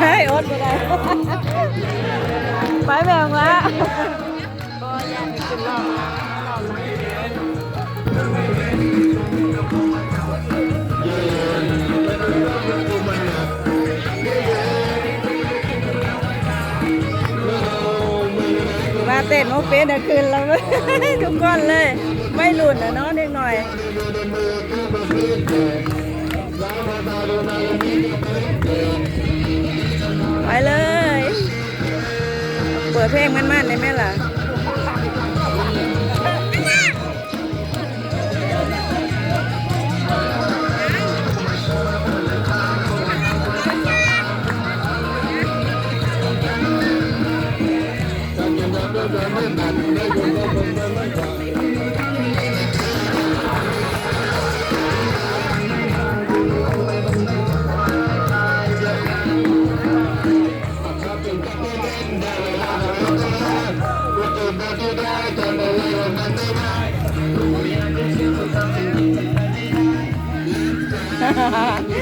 เฮ้ยอดไปได้ไปแมวมาก็ยังขึ้นรอบมามาเต้นโอเป๊ะเดี๋ยวคืนเว้ยทุกคนเลย ไม่หลุดนะเนาะเด็กหน่อย ไปเลย เปิดเพลงมันๆได้ไหมล่ะเ Ha ha ha.